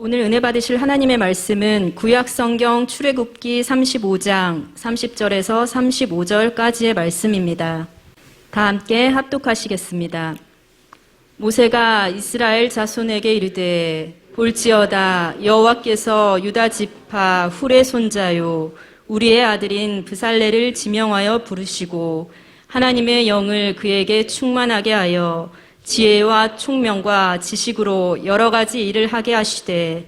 오늘 은혜 받으실 하나님의 말씀은 구약 성경 출애굽기 35장 30절에서 35절까지의 말씀입니다. 다 함께 합독하시겠습니다. 모세가 이스라엘 자손에게 이르되 볼지어다 여호와께서 유다 지파 훌의 손자요 우리의 아들인 브살레를 지명하여 부르시고 하나님의 영을 그에게 충만하게 하여 지혜와 총명과 지식으로 여러 가지 일을 하게 하시되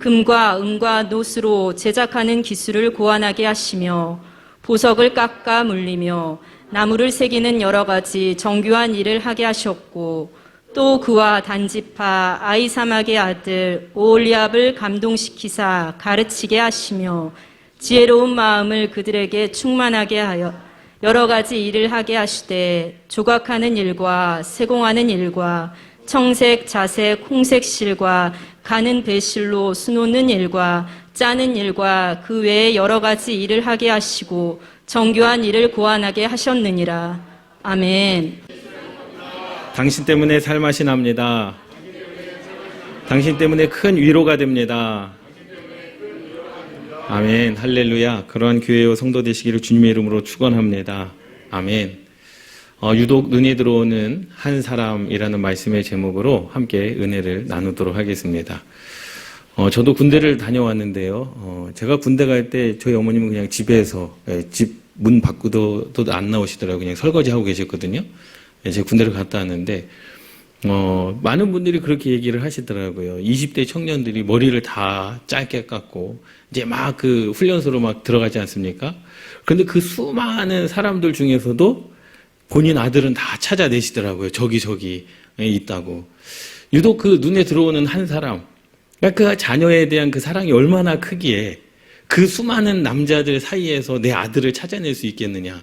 금과 은과 노스로 제작하는 기술을 고안하게 하시며 보석을 깎아 물리며 나무를 새기는 여러 가지 정교한 일을 하게 하셨고 또 그와 단지파 아이사막의 아들 오올리압을 감동시키사 가르치게 하시며 지혜로운 마음을 그들에게 충만하게 하여 여러 가지 일을 하게 하시되 조각하는 일과 세공하는 일과 청색, 자색, 홍색 실과 가는 배실로 수놓는 일과 짜는 일과 그 외에 여러 가지 일을 하게 하시고 정교한 일을 고안하게 하셨느니라. 아멘. 당신 때문에 살맛이 납니다. 당신 때문에 큰 위로가 됩니다. 아멘. 할렐루야. 그러한 교회와 성도 되시기를 주님의 이름으로 축원합니다. 아멘. 어, 유독 눈에 들어오는 한 사람이라는 말씀의 제목으로 함께 은혜를 나누도록 하겠습니다. 어, 저도 군대를 다녀왔는데요. 어, 제가 군대 갈 때 저희 어머님은 그냥 집에서 예, 집문 밖으로도 안 나오시더라고요. 그냥 설거지 하고 계셨거든요. 예, 제가 군대를 갔다 왔는데 어, 많은 분들이 그렇게 얘기를 하시더라고요. 20대 청년들이 머리를 다 짧게 깎고 이제 막 그 훈련소로 막 들어가지 않습니까? 그런데 그 수많은 사람들 중에서도 본인 아들은 다 찾아내시더라고요. 저기 저기 있다고. 유독 그 눈에 들어오는 한 사람, 그러니까 그 자녀에 대한 그 사랑이 얼마나 크기에 그 수많은 남자들 사이에서 내 아들을 찾아낼 수 있겠느냐.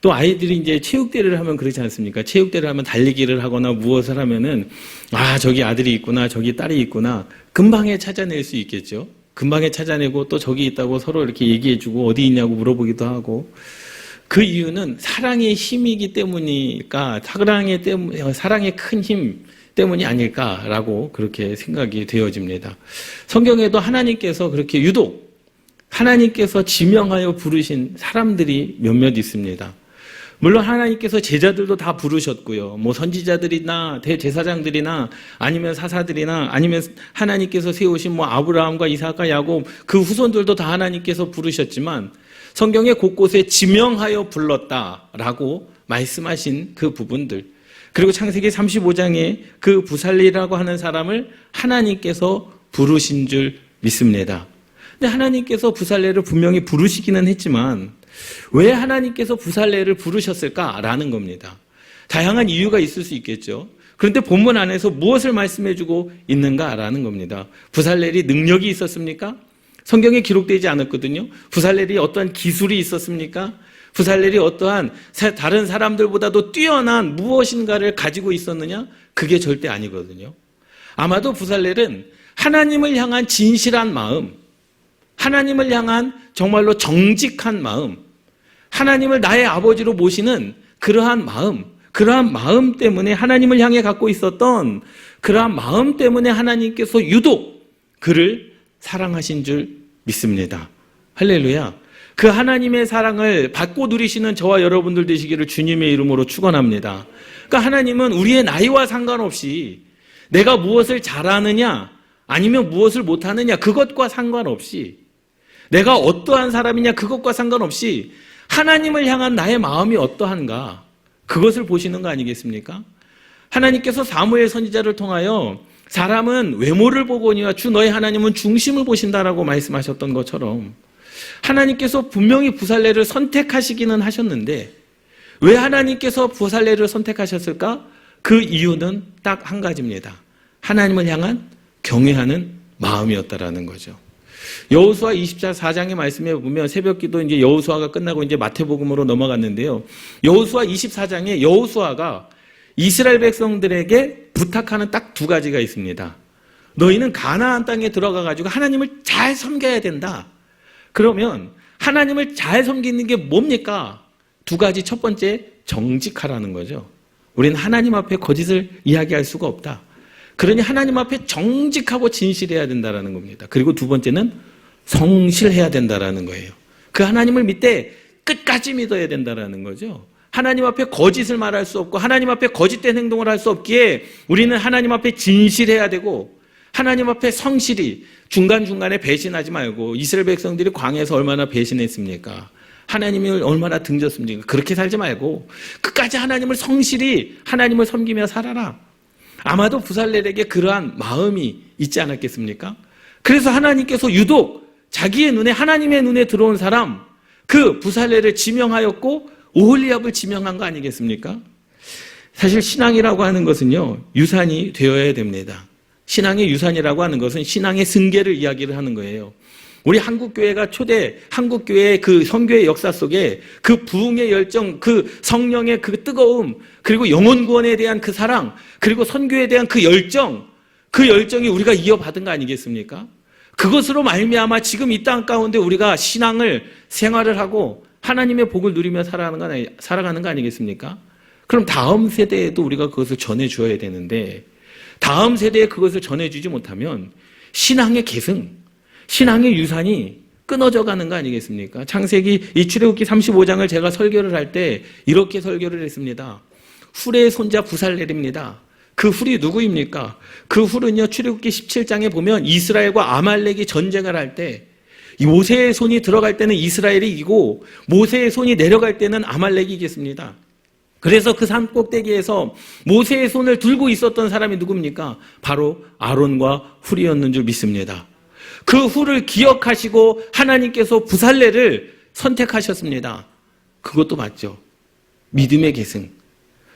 또 아이들이 이제 체육대회를 하면 그렇지 않습니까? 체육대회를 하면 달리기를 하거나 무엇을 하면은 아, 저기 아들이 있구나, 저기 딸이 있구나. 금방에 찾아낼 수 있겠죠. 금방에 찾아내고 또 저기 있다고 서로 이렇게 얘기해주고 어디 있냐고 물어보기도 하고. 그 이유는 사랑의 힘이기 때문일까, 사랑의 때문, 사랑의 큰 힘 때문이 아닐까라고 그렇게 생각이 되어집니다. 성경에도 하나님께서 그렇게 유독 하나님께서 지명하여 부르신 사람들이 몇몇 있습니다. 물론 하나님께서 제자들도 다 부르셨고요. 뭐 선지자들이나 대제사장들이나 아니면 사사들이나 아니면 하나님께서 세우신 뭐 아브라함과 이삭과 야곱 그 후손들도 다 하나님께서 부르셨지만 성경에 곳곳에 지명하여 불렀다라고 말씀하신 그 부분들 그리고 창세기 35장에 그 부살리라고 하는 사람을 하나님께서 부르신 줄 믿습니다. 근데 하나님께서 부살레를 분명히 부르시기는 했지만 왜 하나님께서 부살레를 부르셨을까라는 겁니다. 다양한 이유가 있을 수 있겠죠. 그런데 본문 안에서 무엇을 말씀해주고 있는가라는 겁니다. 부살렐이 능력이 있었습니까? 성경에 기록되지 않았거든요. 부살렐이 어떠한 기술이 있었습니까? 부살렐이 어떠한 다른 사람들보다도 뛰어난 무엇인가를 가지고 있었느냐? 그게 절대 아니거든요. 아마도 부살렐은 하나님을 향한 진실한 마음, 하나님을 향한 정말로 정직한 마음, 하나님을 나의 아버지로 모시는 그러한 마음, 그러한 마음 때문에 하나님을 향해 갖고 있었던 그러한 마음 때문에 하나님께서 유독 그를 사랑하신 줄 믿습니다. 할렐루야. 그 하나님의 사랑을 받고 누리시는 저와 여러분들 되시기를 주님의 이름으로 축원합니다. 그러니까 하나님은 우리의 나이와 상관없이 내가 무엇을 잘하느냐 아니면 무엇을 못하느냐 그것과 상관없이 내가 어떠한 사람이냐 그것과 상관없이 하나님을 향한 나의 마음이 어떠한가 그것을 보시는 거 아니겠습니까? 하나님께서 사무엘 선지자를 통하여 사람은 외모를 보거니와 주 너의 하나님은 중심을 보신다라고 말씀하셨던 것처럼 하나님께서 분명히 부살레를 선택하시기는 하셨는데 왜 하나님께서 부살레를 선택하셨을까? 그 이유는 딱 한 가지입니다. 하나님을 향한 경외하는 마음이었다라는 거죠. 여호수아 24장의 말씀에 보면 새벽기도 이제 여호수아가 끝나고 이제 마태복음으로 넘어갔는데요. 여호수아 24장에 여호수아가 이스라엘 백성들에게 부탁하는 딱 두 가지가 있습니다. 너희는 가나안 땅에 들어가 가지고 하나님을 잘 섬겨야 된다. 그러면 하나님을 잘 섬기는 게 뭡니까? 두 가지 첫 번째 정직하라는 거죠. 우리는 하나님 앞에 거짓을 이야기할 수가 없다. 그러니 하나님 앞에 정직하고 진실해야 된다라는 겁니다. 그리고 두 번째는 성실해야 된다라는 거예요. 그 하나님을 믿되 끝까지 믿어야 된다라는 거죠. 하나님 앞에 거짓을 말할 수 없고 하나님 앞에 거짓된 행동을 할 수 없기에 우리는 하나님 앞에 진실해야 되고 하나님 앞에 성실히 중간중간에 배신하지 말고 이스라엘 백성들이 광야에서 얼마나 배신했습니까? 하나님을 얼마나 등졌습니까? 그렇게 살지 말고 끝까지 하나님을 성실히 하나님을 섬기며 살아라. 아마도 부살렐에게 그러한 마음이 있지 않았겠습니까? 그래서 하나님께서 유독 자기의 눈에 하나님의 눈에 들어온 사람 그 부살렐을 지명하였고 오홀리압을 지명한 거 아니겠습니까? 사실 신앙이라고 하는 것은요 유산이 되어야 됩니다. 신앙의 유산이라고 하는 것은 신앙의 승계를 이야기를 하는 거예요. 우리 한국 교회가 초대 한국 교회의 그 선교의 역사 속에 그 부흥의 열정, 그 성령의 그 뜨거움, 그리고 영혼 구원에 대한 그 사랑, 그리고 선교에 대한 그 열정, 그 열정이 우리가 이어받은 거 아니겠습니까? 그것으로 말미암아 지금 이 땅 가운데 우리가 신앙을 생활을 하고 하나님의 복을 누리며 살아가는 거, 아니- 살아가는 거 아니겠습니까? 그럼 다음 세대에도 우리가 그것을 전해 주어야 되는데 다음 세대에 그것을 전해 주지 못하면 신앙의 계승, 신앙의 유산이 끊어져 가는 거 아니겠습니까? 창세기 이 출애굽기 35장을 제가 설교를 할 때 이렇게 설교를 했습니다. 훌의 손자 부살렐입니다. 그 훌이 누구입니까? 그 훌은요 출애굽기 17장에 보면 이스라엘과 아말렉이 전쟁을 할 때 모세의 손이 들어갈 때는 이스라엘이 이기고 모세의 손이 내려갈 때는 아말렉이 이겼습니다. 그래서 그 산 꼭대기에서 모세의 손을 들고 있었던 사람이 누굽니까? 바로 아론과 훌이었는 줄 믿습니다. 그 훌을 기억하시고 하나님께서 부살레를 선택하셨습니다. 그것도 맞죠. 믿음의 계승.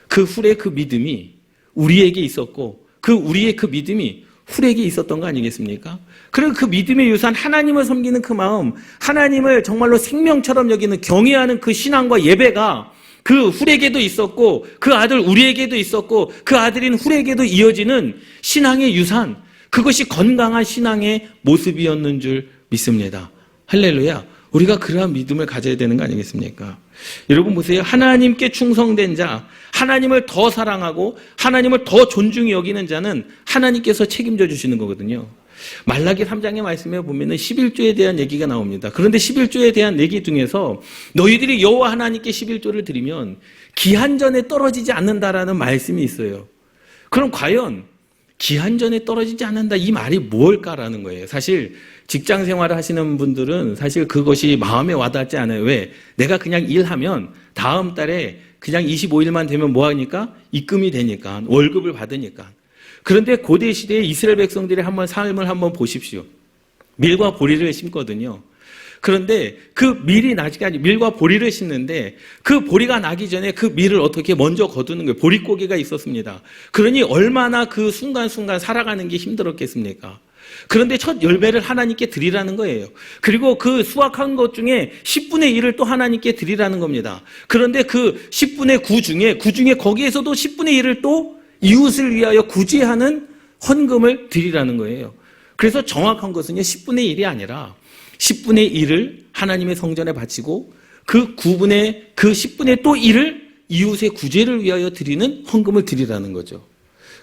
그 훌의 그 믿음이 우리에게 있었고 그 우리의 그 믿음이 훌에게 있었던 거 아니겠습니까? 그리고 그 믿음의 유산 하나님을 섬기는 그 마음, 하나님을 정말로 생명처럼 여기는 경외하는 그 신앙과 예배가 그 훌에게도 있었고 그 아들 우리에게도 있었고 그 아들인 훌에게도 이어지는 신앙의 유산, 그것이 건강한 신앙의 모습이었는 줄 믿습니다. 할렐루야. 우리가 그러한 믿음을 가져야 되는 거 아니겠습니까? 여러분 보세요. 하나님께 충성된 자, 하나님을 더 사랑하고 하나님을 더 존중히 여기는 자는 하나님께서 책임져 주시는 거거든요. 말라기 3장의 말씀에 보면은 11조에 대한 얘기가 나옵니다. 그런데 11조에 대한 얘기 중에서 너희들이 여호와 하나님께 11조를 드리면 기한전에 떨어지지 않는다라는 말씀이 있어요. 그럼 과연 기한전에 떨어지지 않는다 이 말이 뭘까라는 거예요. 사실 직장 생활을 하시는 분들은 사실 그것이 마음에 와닿지 않아요. 왜? 내가 그냥 일하면 다음 달에 그냥 25일만 되면 뭐 하니까 입금이 되니까 월급을 받으니까. 그런데 고대 시대에 이스라엘 백성들의 한번 삶을 한번 보십시오. 밀과 보리를 심거든요. 그런데 그 밀이 나기까지 밀과 보리를 심는데 그 보리가 나기 전에 그 밀을 어떻게 먼저 거두는 거예요. 보릿고개가 있었습니다. 그러니 얼마나 그 순간순간 살아가는 게 힘들었겠습니까? 그런데 첫 열매를 하나님께 드리라는 거예요. 그리고 그 수확한 것 중에 10분의 1을 또 하나님께 드리라는 겁니다. 그런데 그 10분의 9 중에 9 중에 거기에서도 10분의 1을 또 이웃을 위하여 구제하는 헌금을 드리라는 거예요. 그래서 정확한 것은요, 10분의 1이 아니라 10분의 1을 하나님의 성전에 바치고 그 9분의, 그 10분의 또 1을 이웃의 구제를 위하여 드리는 헌금을 드리라는 거죠.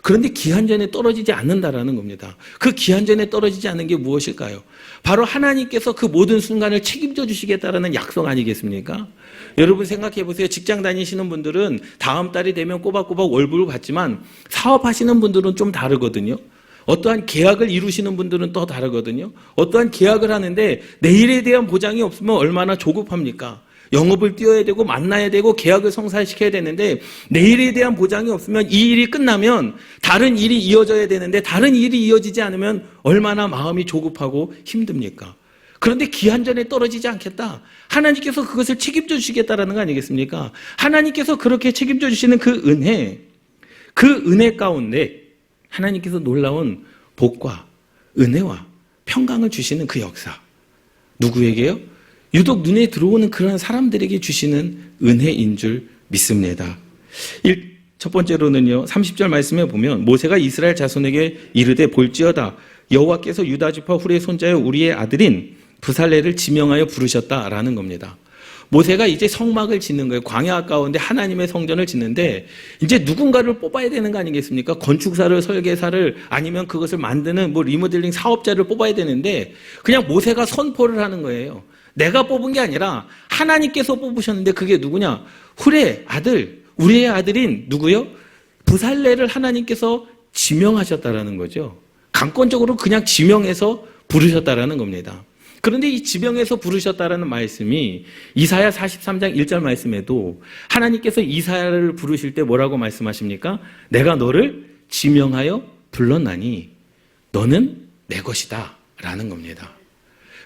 그런데 기한전에 떨어지지 않는다라는 겁니다. 그 기한전에 떨어지지 않는 게 무엇일까요? 바로 하나님께서 그 모든 순간을 책임져 주시겠다라는 약속 아니겠습니까? 여러분 생각해 보세요. 직장 다니시는 분들은 다음 달이 되면 꼬박꼬박 월급을 받지만 사업하시는 분들은 좀 다르거든요. 어떠한 계약을 이루시는 분들은 또 다르거든요. 어떠한 계약을 하는데 내일에 대한 보장이 없으면 얼마나 조급합니까? 영업을 뛰어야 되고 만나야 되고 계약을 성사시켜야 되는데 내일에 대한 보장이 없으면 이 일이 끝나면 다른 일이 이어져야 되는데 다른 일이 이어지지 않으면 얼마나 마음이 조급하고 힘듭니까? 그런데 기한전에 떨어지지 않겠다. 하나님께서 그것을 책임져 주시겠다라는 거 아니겠습니까? 하나님께서 그렇게 책임져 주시는 그 은혜, 그 은혜 가운데 하나님께서 놀라운 복과 은혜와 평강을 주시는 그 역사. 누구에게요? 유독 눈에 들어오는 그런 사람들에게 주시는 은혜인 줄 믿습니다. 일- 첫 번째로는요, 30절 말씀에 보면 모세가 이스라엘 자손에게 이르되 볼지어다 여호와께서 유다 지파 훌의 손자여 우리의 아들인 부살레를 지명하여 부르셨다라는 겁니다. 모세가 이제 성막을 짓는 거예요. 광야 가운데 하나님의 성전을 짓는데 이제 누군가를 뽑아야 되는 거 아니겠습니까? 건축사를, 설계사를 아니면 그것을 만드는 뭐 리모델링 사업자를 뽑아야 되는데 그냥 모세가 선포를 하는 거예요. 내가 뽑은 게 아니라 하나님께서 뽑으셨는데 그게 누구냐? 후레 아들, 우리의 아들인 누구요? 부살레를 하나님께서 지명하셨다라는 거죠. 강권적으로 그냥 지명해서 부르셨다라는 겁니다. 그런데 이 지명해서 부르셨다라는 말씀이 이사야 43장 1절 말씀에도 하나님께서 이사야를 부르실 때 뭐라고 말씀하십니까? 내가 너를 지명하여 불렀나니 너는 내 것이다 라는 겁니다.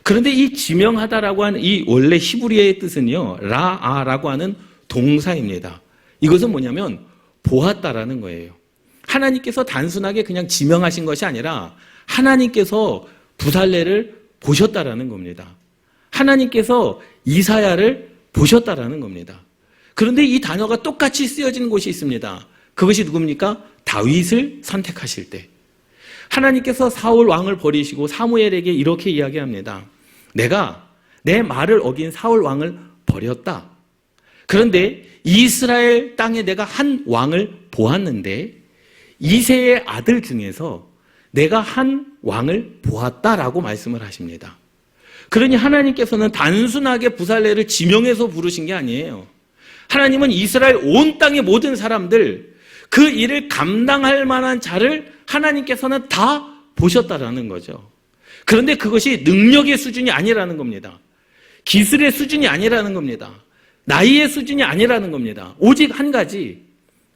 그런데 이 지명하다라고 하는 이 원래 히브리어의 뜻은요, 라아라고 하는 동사입니다. 이것은 뭐냐면 보았다라는 거예요. 하나님께서 단순하게 그냥 지명하신 것이 아니라 하나님께서 부살레를 보셨다라는 겁니다. 하나님께서 이사야를 보셨다라는 겁니다. 그런데 이 단어가 똑같이 쓰여지는 곳이 있습니다. 그것이 누굽니까? 다윗을 선택하실 때. 하나님께서 사울 왕을 버리시고 사무엘에게 이렇게 이야기합니다. 내가 내 말을 어긴 사울 왕을 버렸다. 그런데 이스라엘 땅에 내가 한 왕을 보았는데 이세의 아들 중에서 내가 한 왕을 보았다라고 말씀을 하십니다. 그러니 하나님께서는 단순하게 부살레를 지명해서 부르신 게 아니에요. 하나님은 이스라엘 온 땅의 모든 사람들 그 일을 감당할 만한 자를 하나님께서는 다 보셨다라는 거죠. 그런데 그것이 능력의 수준이 아니라는 겁니다. 기술의 수준이 아니라는 겁니다. 나이의 수준이 아니라는 겁니다. 오직 한 가지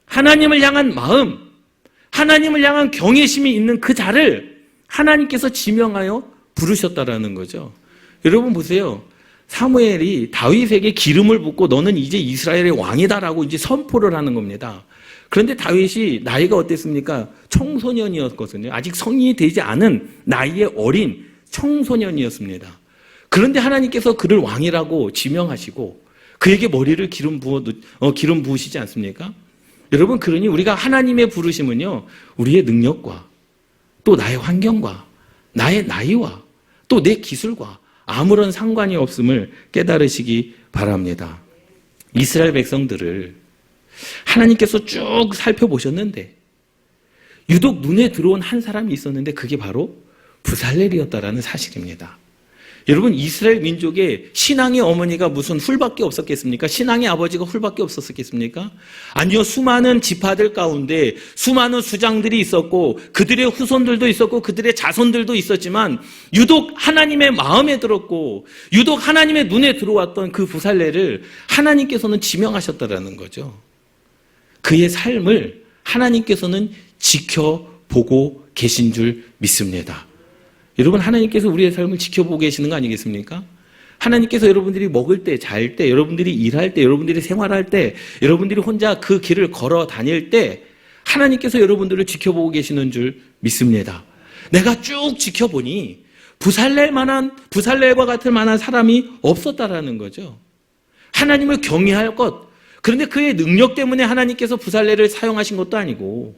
하나님을 향한 마음, 하나님을 향한 경외심이 있는 그 자를 하나님께서 지명하여 부르셨다라는 거죠. 여러분 보세요. 사무엘이 다윗에게 기름을 붓고 너는 이제 이스라엘의 왕이다라고 이제 선포를 하는 겁니다. 그런데 다윗이 나이가 어땠습니까? 청소년이었거든요. 아직 성인이 되지 않은 나이의 어린 청소년이었습니다. 그런데 하나님께서 그를 왕이라고 지명하시고 그에게 머리를 기름 부어 어, 기름 부으시지 않습니까? 여러분 그러니 우리가 하나님의 부르심은요 우리의 능력과 또 나의 환경과 나의 나이와 또 내 기술과 아무런 상관이 없음을 깨달으시기 바랍니다. 이스라엘 백성들을 하나님께서 쭉 살펴보셨는데 유독 눈에 들어온 한 사람이 있었는데 그게 바로 부살렐이었다라는 사실입니다. 여러분 이스라엘 민족의 신앙의 어머니가 무슨 훌밖에 없었겠습니까? 신앙의 아버지가 훌밖에 없었겠습니까? 아니요 수많은 지파들 가운데 수많은 수장들이 있었고 그들의 후손들도 있었고 그들의 자손들도 있었지만 유독 하나님의 마음에 들었고 유독 하나님의 눈에 들어왔던 그 부살레를 하나님께서는 지명하셨다라는 거죠. 그의 삶을 하나님께서는 지켜보고 계신 줄 믿습니다. 여러분 하나님께서 우리의 삶을 지켜보고 계시는 거 아니겠습니까? 하나님께서 여러분들이 먹을 때, 잘 때, 여러분들이 일할 때, 여러분들이 생활할 때, 여러분들이 혼자 그 길을 걸어 다닐 때 하나님께서 여러분들을 지켜보고 계시는 줄 믿습니다. 내가 쭉 지켜보니 부살렐 만한 부살렐과 같을 만한 사람이 없었다라는 거죠. 하나님을 경외할 것. 그런데 그의 능력 때문에 하나님께서 부살렐을 사용하신 것도 아니고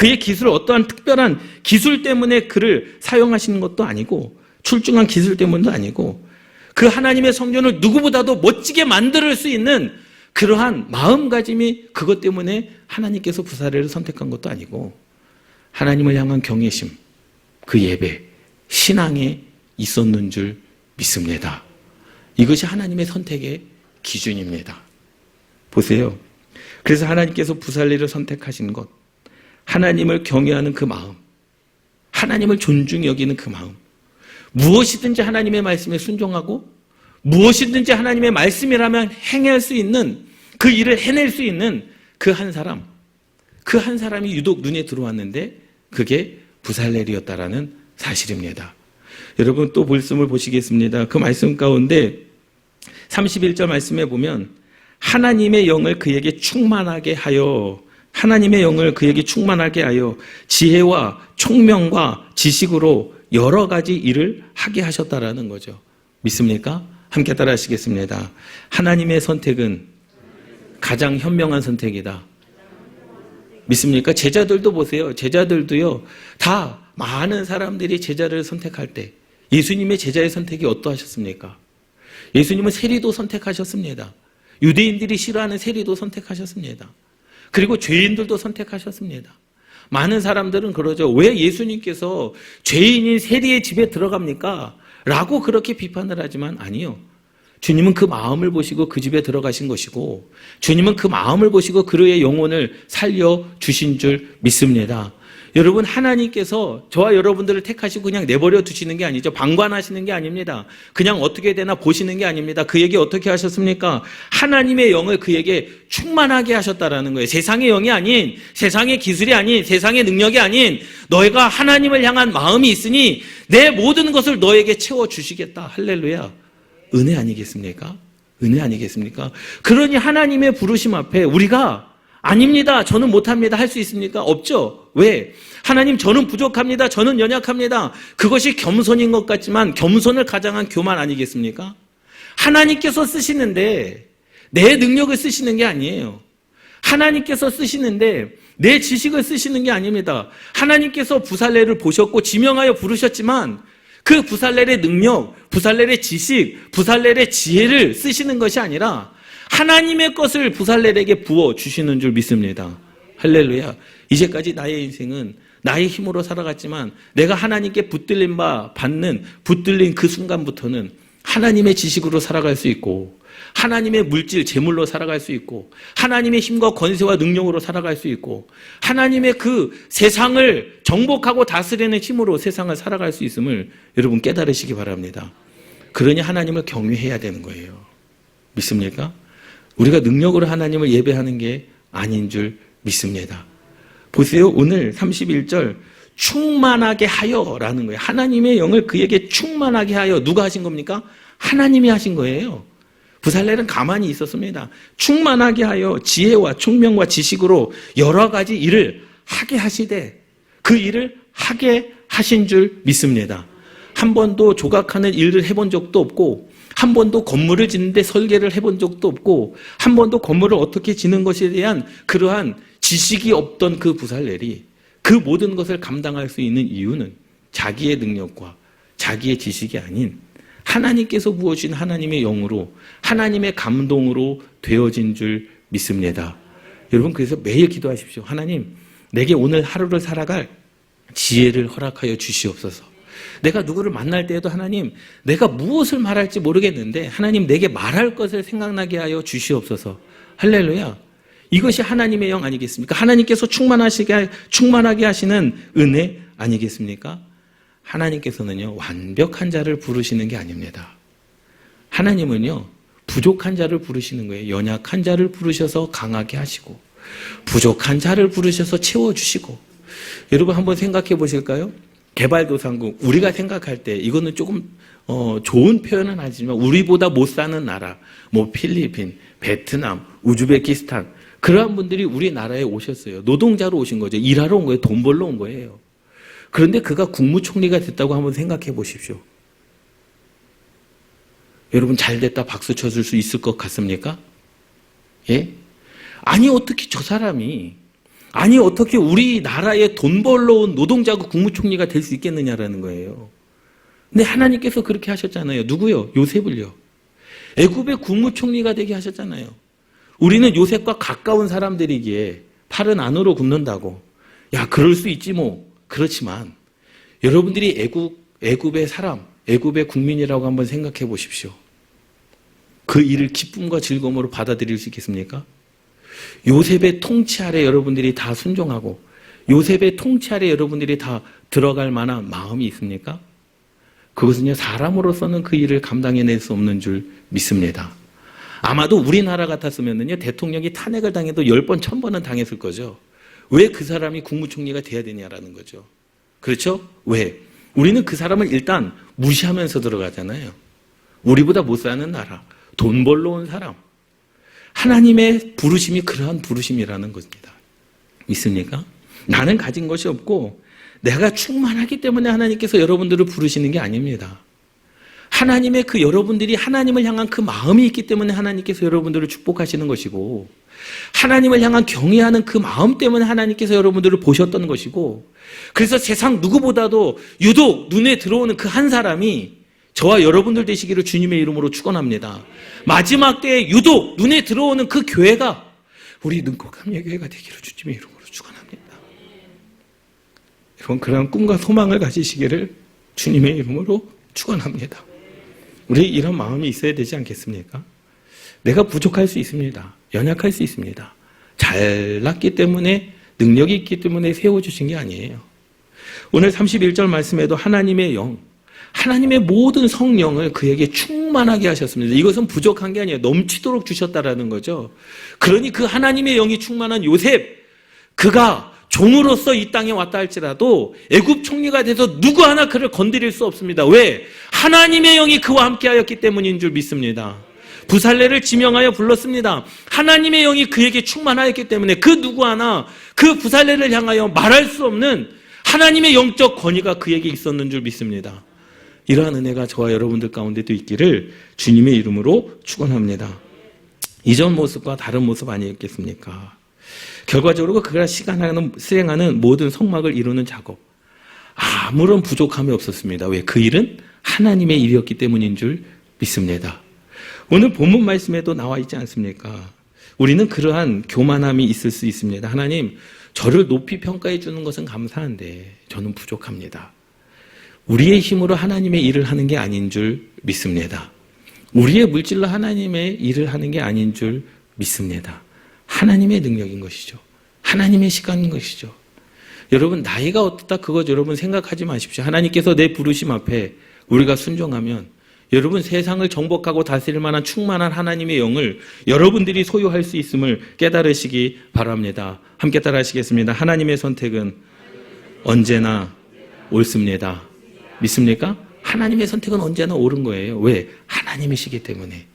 그의 기술 어떠한 특별한 기술 때문에 그를 사용하시는 것도 아니고 출중한 기술 때문도 아니고 그 하나님의 성전을 누구보다도 멋지게 만들 수 있는 그러한 마음가짐이 그것 때문에 하나님께서 부사례를 선택한 것도 아니고 하나님을 향한 경외심, 그 예배, 신앙에 있었는 줄 믿습니다. 이것이 하나님의 선택의 기준입니다. 보세요. 그래서 하나님께서 부살리를 선택하신 것, 하나님을 경외하는 그 마음, 하나님을 존중히 여기는 그 마음, 무엇이든지 하나님의 말씀에 순종하고 무엇이든지 하나님의 말씀이라면 행할 수 있는 그 일을 해낼 수 있는 그 한 사람, 그 한 사람이 유독 눈에 들어왔는데 그게 부살렐이었다라는 사실입니다. 여러분 또 말씀을 보시겠습니다. 그 말씀 가운데 31절 말씀에 보면 하나님의 영을 그에게 충만하게 하여 하나님의 영을 그에게 충만하게 하여 지혜와 총명과 지식으로 여러 가지 일을 하게 하셨다라는 거죠. 믿습니까? 함께 따라 하시겠습니다. 하나님의 선택은 가장 현명한 선택이다. 믿습니까? 제자들도 보세요. 제자들도요. 다 많은 사람들이 제자를 선택할 때 예수님의 제자의 선택이 어떠하셨습니까? 예수님은 세리도 선택하셨습니다. 유대인들이 싫어하는 세리도 선택하셨습니다. 그리고 죄인들도 선택하셨습니다. 많은 사람들은 그러죠. 왜 예수님께서 죄인인 세리의 집에 들어갑니까? 라고 그렇게 비판을 하지만 아니요. 주님은 그 마음을 보시고 그 집에 들어가신 것이고 주님은 그 마음을 보시고 그의 영혼을 살려 주신 줄 믿습니다. 여러분 하나님께서 저와 여러분들을 택하시고 그냥 내버려 두시는 게 아니죠. 방관하시는 게 아닙니다. 그냥 어떻게 되나 보시는 게 아닙니다. 그에게 어떻게 하셨습니까? 하나님의 영을 그에게 충만하게 하셨다라는 거예요. 세상의 영이 아닌 세상의 기술이 아닌 세상의 능력이 아닌 너희가 하나님을 향한 마음이 있으니 내 모든 것을 너에게 채워 주시겠다. 할렐루야. 은혜 아니겠습니까? 은혜 아니겠습니까? 그러니 하나님의 부르심 앞에 우리가 아닙니다. 저는 못합니다. 할 수 있습니까? 없죠. 왜? 하나님, 저는 부족합니다. 저는 연약합니다. 그것이 겸손인 것 같지만 겸손을 가장한 교만 아니겠습니까? 하나님께서 쓰시는데 내 능력을 쓰시는 게 아니에요. 하나님께서 쓰시는데 내 지식을 쓰시는 게 아닙니다. 하나님께서 부살레를 보셨고 지명하여 부르셨지만 그 부살렐의 능력, 부살렐의 지식, 부살렐의 지혜를 쓰시는 것이 아니라 하나님의 것을 부살렐에게 부어 주시는 줄 믿습니다. 할렐루야. 이제까지 나의 인생은 나의 힘으로 살아갔지만 내가 하나님께 붙들린 바 받는 붙들린 그 순간부터는 하나님의 지식으로 살아갈 수 있고 하나님의 물질 재물로 살아갈 수 있고 하나님의 힘과 권세와 능력으로 살아갈 수 있고 하나님의 그 세상을 정복하고 다스리는 힘으로 세상을 살아갈 수 있음을 여러분 깨달으시기 바랍니다. 그러니 하나님을 경외해야 되는 거예요. 믿습니까? 우리가 능력으로 하나님을 예배하는 게 아닌 줄 믿습니다. 보세요. 오늘 31절 충만하게 하여라는 거예요. 하나님의 영을 그에게 충만하게 하여 누가 하신 겁니까? 하나님이 하신 거예요. 부살렐은 가만히 있었습니다. 충만하게 하여 지혜와 총명과 지식으로 여러 가지 일을 하게 하시되 그 일을 하게 하신 줄 믿습니다. 한 번도 조각하는 일을 해본 적도 없고 한 번도 건물을 짓는데 설계를 해본 적도 없고 한 번도 건물을 어떻게 짓는 것에 대한 그러한 지식이 없던 그 부살렐이 그 모든 것을 감당할 수 있는 이유는 자기의 능력과 자기의 지식이 아닌 하나님께서 부어주신 하나님의 영으로 하나님의 감동으로 되어진 줄 믿습니다. 여러분 그래서 매일 기도하십시오. 하나님 내게 오늘 하루를 살아갈 지혜를 허락하여 주시옵소서. 내가 누구를 만날 때에도 하나님 내가 무엇을 말할지 모르겠는데 하나님 내게 말할 것을 생각나게 하여 주시옵소서. 할렐루야. 이것이 하나님의 영 아니겠습니까? 하나님께서 충만하시게 충만하게 하시는 은혜 아니겠습니까? 하나님께서는요, 완벽한 자를 부르시는 게 아닙니다. 하나님은요, 부족한 자를 부르시는 거예요. 연약한 자를 부르셔서 강하게 하시고, 부족한 자를 부르셔서 채워주시고, 여러분 한번 생각해 보실까요? 개발도상국, 우리가 생각할 때, 이거는 조금, 어, 좋은 표현은 아니지만, 우리보다 못 사는 나라, 뭐, 필리핀, 베트남, 우즈베키스탄, 그러한 분들이 우리나라에 오셨어요. 노동자로 오신 거죠. 일하러 온 거예요. 돈 벌러 온 거예요. 그런데 그가 국무총리가 됐다고 한번 생각해 보십시오. 여러분 잘 됐다 박수 쳐줄 수 있을 것 같습니까? 예? 아니 어떻게 저 사람이 아니 어떻게 우리나라에 돈 벌러 온 노동자가 국무총리가 될 수 있겠느냐라는 거예요. 근데 하나님께서 그렇게 하셨잖아요. 누구요? 요셉을요. 애굽의 국무총리가 되게 하셨잖아요. 우리는 요셉과 가까운 사람들이기에 팔은 안으로 굽는다고. 야, 그럴 수 있지 뭐. 그렇지만 여러분들이 애굽 애굽의 사람, 애굽의 국민이라고 한번 생각해 보십시오. 그 일을 기쁨과 즐거움으로 받아들일 수 있겠습니까? 요셉의 통치 아래 여러분들이 다 순종하고 요셉의 통치 아래 여러분들이 다 들어갈 만한 마음이 있습니까? 그것은요, 사람으로서는 그 일을 감당해낼 수 없는 줄 믿습니다. 아마도 우리나라 같았으면요, 대통령이 탄핵을 당해도 10번, 1000번은 당했을 거죠. 왜 그 사람이 국무총리가 돼야 되냐라는 거죠. 그렇죠? 왜? 우리는 그 사람을 일단 무시하면서 들어가잖아요. 우리보다 못 사는 나라, 돈 벌러 온 사람. 하나님의 부르심이 그러한 부르심이라는 것입니다. 믿습니까? 나는 가진 것이 없고 내가 충만하기 때문에 하나님께서 여러분들을 부르시는 게 아닙니다. 하나님의 그 여러분들이 하나님을 향한 그 마음이 있기 때문에 하나님께서 여러분들을 축복하시는 것이고 하나님을 향한 경외하는 그 마음 때문에 하나님께서 여러분들을 보셨던 것이고 그래서 세상 누구보다도 유독 눈에 들어오는 그 한 사람이 저와 여러분들 되시기를 주님의 이름으로 축원합니다. 마지막 때에 유독 눈에 들어오는 그 교회가 우리 능곡함의 교회가 되기를 주님의 이름으로 축원합니다. 여러분 그런 꿈과 소망을 가지시기를 주님의 이름으로 축원합니다. 우리 이런 마음이 있어야 되지 않겠습니까? 내가 부족할 수 있습니다. 연약할 수 있습니다. 잘났기 때문에 능력이 있기 때문에 세워주신 게 아니에요. 오늘 31절 말씀에도 하나님의 영, 하나님의 모든 성령을 그에게 충만하게 하셨습니다. 이것은 부족한 게 아니에요. 넘치도록 주셨다라는 거죠. 그러니 그 하나님의 영이 충만한 요셉, 그가 종으로서 이 땅에 왔다 할지라도 애굽 총리가 돼서 누구 하나 그를 건드릴 수 없습니다. 왜? 하나님의 영이 그와 함께하였기 때문인 줄 믿습니다. 부살레를 지명하여 불렀습니다. 하나님의 영이 그에게 충만하였기 때문에 그 누구 하나 그 부살레를 향하여 말할 수 없는 하나님의 영적 권위가 그에게 있었는 줄 믿습니다. 이러한 은혜가 저와 여러분들 가운데도 있기를 주님의 이름으로 축원합니다. 이전 모습과 다른 모습 아니었겠습니까? 결과적으로 그가 시간하는 수행하는 모든 성막을 이루는 작업 아무런 부족함이 없었습니다. 왜? 그 일은 하나님의 일이었기 때문인 줄 믿습니다. 오늘 본문 말씀에도 나와 있지 않습니까? 우리는 그러한 교만함이 있을 수 있습니다. 하나님, 저를 높이 평가해 주는 것은 감사한데 저는 부족합니다. 우리의 힘으로 하나님의 일을 하는 게 아닌 줄 믿습니다. 우리의 물질로 하나님의 일을 하는 게 아닌 줄 믿습니다. 하나님의 능력인 것이죠. 하나님의 시간인 것이죠. 여러분, 나이가 어떻다, 그것 여러분 생각하지 마십시오. 하나님께서 내 부르심 앞에 우리가 순종하면 여러분 세상을 정복하고 다스릴 만한 충만한 하나님의 영을 여러분들이 소유할 수 있음을 깨달으시기 바랍니다. 함께 따라 하시겠습니다. 하나님의 선택은 언제나 옳습니다. 믿습니까? 하나님의 선택은 언제나 옳은 거예요. 왜? 하나님이시기 때문에.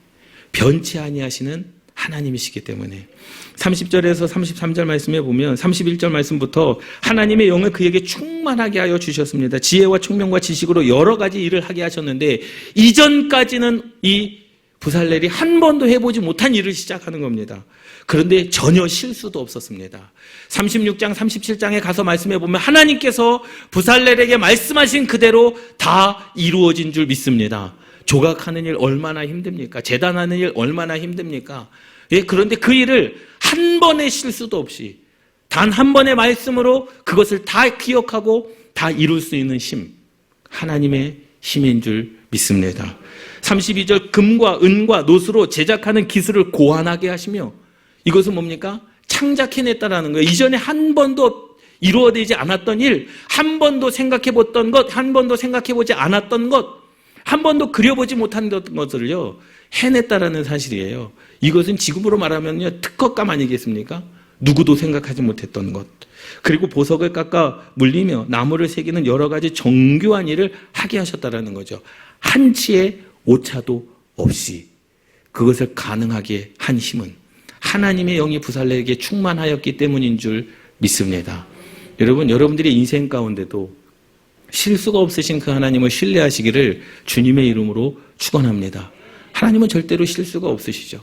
변치 아니하시는 하나님이시기 때문에 30절에서 33절 말씀에 보면 31절 말씀부터 하나님의 영을 그에게 충만하게 하여 주셨습니다. 지혜와 총명과 지식으로 여러 가지 일을 하게 하셨는데 이전까지는 이 부살렐이 한 번도 해보지 못한 일을 시작하는 겁니다. 그런데 전혀 실수도 없었습니다. 36장, 37장에 가서 말씀해 보면 하나님께서 부살렐에게 말씀하신 그대로 다 이루어진 줄 믿습니다. 조각하는 일 얼마나 힘듭니까? 재단하는 일 얼마나 힘듭니까? 예, 그런데 그 일을 한 번의 실수도 없이 단 한 번의 말씀으로 그것을 다 기억하고 다 이룰 수 있는 힘. 하나님의 힘인 줄 믿습니다. 32절 금과 은과 노수로 제작하는 기술을 고안하게 하시며 이것은 뭡니까? 창작해냈다라는 거예요. 이전에 한 번도 이루어지지 않았던 일, 한 번도 생각해 봤던 것, 한 번도 생각해 보지 않았던 것, 한 번도 그려보지 못한 것들을요, 해냈다라는 사실이에요. 이것은 지금으로 말하면요, 특허감 아니겠습니까? 누구도 생각하지 못했던 것. 그리고 보석을 깎아 물리며 나무를 새기는 여러 가지 정교한 일을 하게 하셨다라는 거죠. 한치의 오차도 없이 그것을 가능하게 한 힘은 하나님의 영이 부살레에게 충만하였기 때문인 줄 믿습니다. 여러분, 여러분들의 인생 가운데도 실수가 없으신 그 하나님을 신뢰하시기를 주님의 이름으로 축원합니다. 하나님은 절대로 실수가 없으시죠.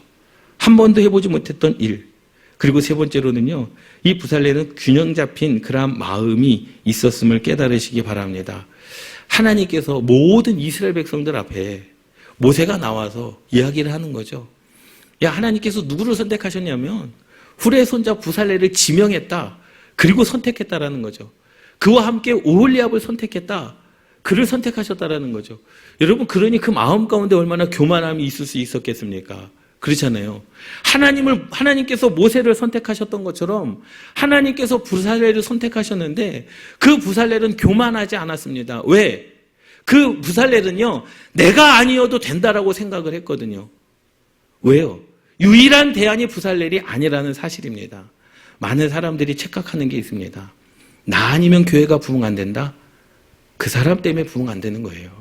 한 번도 해보지 못했던 일. 그리고 세 번째로는요, 이 부살레는 균형 잡힌 그러한 마음이 있었음을 깨달으시기 바랍니다. 하나님께서 모든 이스라엘 백성들 앞에 모세가 나와서 이야기를 하는 거죠. 야, 하나님께서 누구를 선택하셨냐면, 후레 손자 부살레를 지명했다. 그리고 선택했다라는 거죠. 그와 함께 오홀리압을 선택했다. 그를 선택하셨다라는 거죠. 여러분, 그러니 그 마음 가운데 얼마나 교만함이 있을 수 있었겠습니까? 그렇잖아요. 하나님을, 하나님께서 모세를 선택하셨던 것처럼 하나님께서 부살레를 선택하셨는데 그 부살레는 교만하지 않았습니다. 왜? 그 부살레는요, 내가 아니어도 된다라고 생각을 했거든요. 왜요? 유일한 대안이 부살렐이 아니라는 사실입니다. 많은 사람들이 착각하는 게 있습니다. 나 아니면 교회가 부흥 안 된다? 그 사람 때문에 부흥 안 되는 거예요.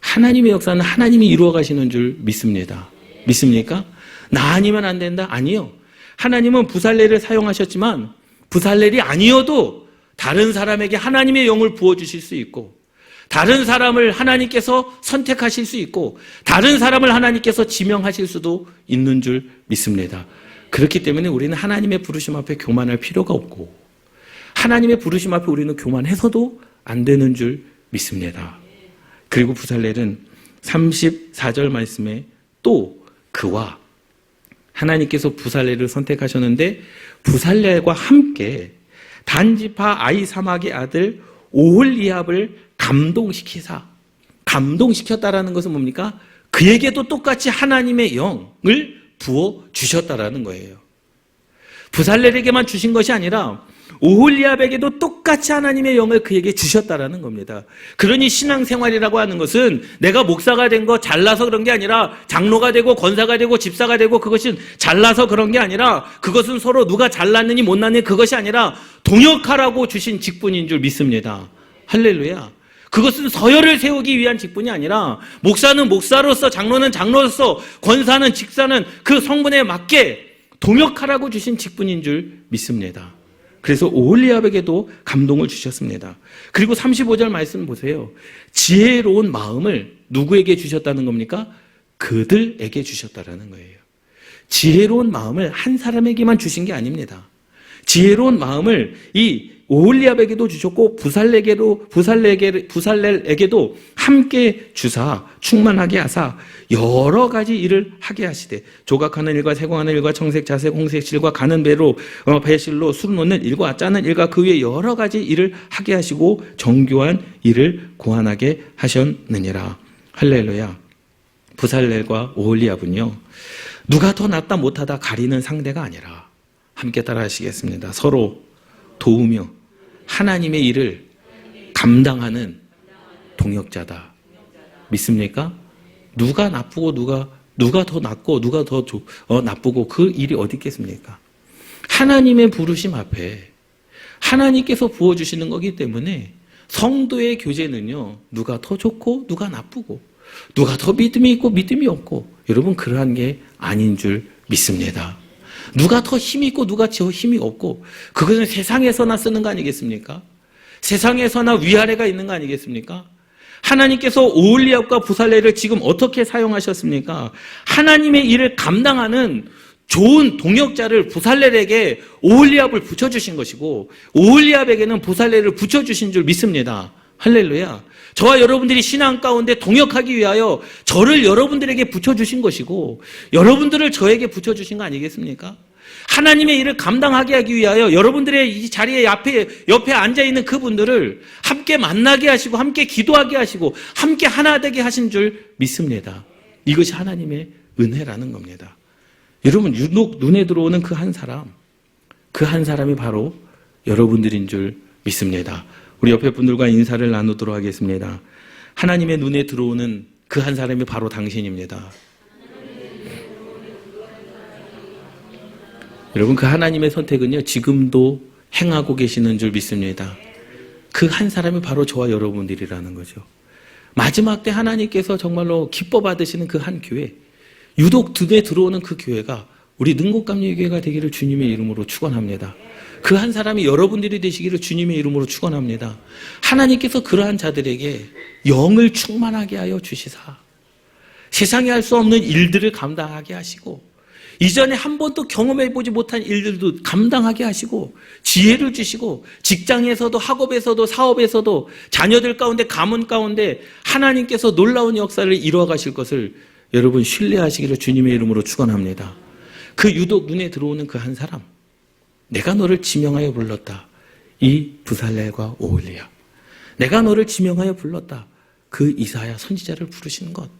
하나님의 역사는 하나님이 이루어 가시는 줄 믿습니다. 믿습니까? 나 아니면 안 된다? 아니요. 하나님은 부살렐을 사용하셨지만 부살렐이 아니어도 다른 사람에게 하나님의 영을 부어 주실 수 있고 다른 사람을 하나님께서 선택하실 수 있고 다른 사람을 하나님께서 지명하실 수도 있는 줄 믿습니다. 그렇기 때문에 우리는 하나님의 부르심 앞에 교만할 필요가 없고 하나님의 부르심 앞에 우리는 교만해서도 안 되는 줄 믿습니다. 그리고 부살렐은 34절 말씀에 또 그와 하나님께서 부살렐을 선택하셨는데 부살렐과 함께 단지파 아이사막의 아들 오홀리압을 감동시키사 감동시켰다라는 것은 뭡니까? 그에게도 똑같이 하나님의 영을 부어 주셨다라는 거예요. 부살렐에게만 주신 것이 아니라 오홀리압에게도 똑같이 하나님의 영을 그에게 주셨다라는 겁니다. 그러니 신앙생활이라고 하는 것은 내가 목사가 된 거 잘나서 그런 게 아니라 장로가 되고 권사가 되고 집사가 되고 그것은 잘나서 그런 게 아니라 그것은 서로 누가 잘났느니 못났느니 그것이 아니라 동역하라고 주신 직분인 줄 믿습니다. 할렐루야. 그것은 서열을 세우기 위한 직분이 아니라 목사는 목사로서 장로는 장로로서 권사는 직사는 그 성분에 맞게 동역하라고 주신 직분인 줄 믿습니다. 그래서 오홀리압에게도 감동을 주셨습니다. 그리고 35절 말씀 보세요. 지혜로운 마음을 누구에게 주셨다는 겁니까? 그들에게 주셨다라는 거예요. 지혜로운 마음을 한 사람에게만 주신 게 아닙니다. 지혜로운 마음을 이 오홀리압에게도 주셨고 부살레게도 부살레게 부살렐에게도 함께 주사 충만하게 하사 여러 가지 일을 하게 하시되 조각하는 일과 세공하는 일과 청색 자색 홍색 실과 가는 배로 어, 배실로 술 놓는 일과 짜는 일과 그 위에 여러 가지 일을 하게 하시고 정교한 일을 고안하게 하셨느니라 할렐루야 부살렐과 오홀리압은요 누가 더 낫다 못하다 가리는 상대가 아니라 함께 따라 하시겠습니다. 서로 도우며 하나님의 일을 감당하는 동역자다. 믿습니까? 누가 나쁘고 누가 누가 더 낫고 누가 더 조- 어, 나쁘고 그 일이 어디 있겠습니까? 하나님의 부르심 앞에 하나님께서 부어 주시는 거기 때문에 성도의 교제는요. 누가 더 좋고 누가 나쁘고 누가 더 믿음이 있고 믿음이 없고 여러분 그러한 게 아닌 줄 믿습니다. 누가 더 힘이 있고 누가 더 힘이 없고 그것은 세상에서나 쓰는 거 아니겠습니까? 세상에서나 위아래가 있는 거 아니겠습니까? 하나님께서 오올리압과 부살레를 지금 어떻게 사용하셨습니까? 하나님의 일을 감당하는 좋은 동역자를 부살렐에게 오올리압을 붙여주신 것이고 오올리압에게는 부살레를 붙여주신 줄 믿습니다. 할렐루야. 저와 여러분들이 신앙 가운데 동역하기 위하여 저를 여러분들에게 붙여주신 것이고 여러분들을 저에게 붙여주신 거 아니겠습니까? 하나님의 일을 감당하게 하기 위하여 여러분들의 이 자리에 옆에, 옆에 앉아 있는 그분들을 함께 만나게 하시고 함께 기도하게 하시고 함께 하나 되게 하신 줄 믿습니다. 이것이 하나님의 은혜라는 겁니다. 여러분 유독 눈에 들어오는 그 한 사람 그 한 사람이 바로 여러분들인 줄 믿습니다. 우리 옆에 분들과 인사를 나누도록 하겠습니다. 하나님의 눈에 들어오는 그 한 사람이 바로 당신입니다. 여러분 그 하나님의 선택은요 지금도 행하고 계시는 줄 믿습니다. 그 한 사람이 바로 저와 여러분들이라는 거죠. 마지막 때 하나님께서 정말로 기뻐 받으시는 그 한 교회, 유독 눈에 들어오는 그 교회가 우리 능곡감리교회가 되기를 주님의 이름으로 축원합니다. 그 한 사람이 여러분들이 되시기를 주님의 이름으로 축원합니다. 하나님께서 그러한 자들에게 영을 충만하게 하여 주시사 세상에 할 수 없는 일들을 감당하게 하시고 이전에 한 번도 경험해 보지 못한 일들도 감당하게 하시고 지혜를 주시고 직장에서도 학업에서도 사업에서도 자녀들 가운데 가문 가운데 하나님께서 놀라운 역사를 이루어 가실 것을 여러분 신뢰하시기를 주님의 이름으로 축원합니다. 그 유독 눈에 들어오는 그 한 사람 내가 너를 지명하여 불렀다. 이 부살렐과 오홀리야. 내가 너를 지명하여 불렀다. 그 이사야 선지자를 부르시는 것.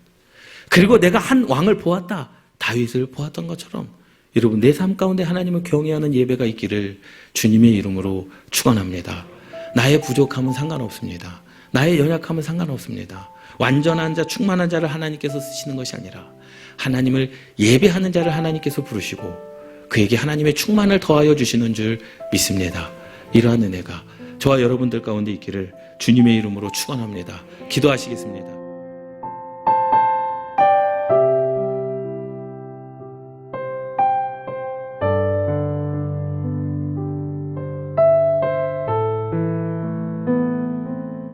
그리고 내가 한 왕을 보았다. 다윗을 보았던 것처럼 여러분 내 삶 가운데 하나님을 경외하는 예배가 있기를 주님의 이름으로 축원합니다. 나의 부족함은 상관없습니다. 나의 연약함은 상관없습니다. 완전한 자, 충만한 자를 하나님께서 쓰시는 것이 아니라 하나님을 예배하는 자를 하나님께서 부르시고 그에게 하나님의 충만을 더하여 주시는 줄 믿습니다. 이러한 은혜가 저와 여러분들 가운데 있기를 주님의 이름으로 축원합니다. 기도하시겠습니다.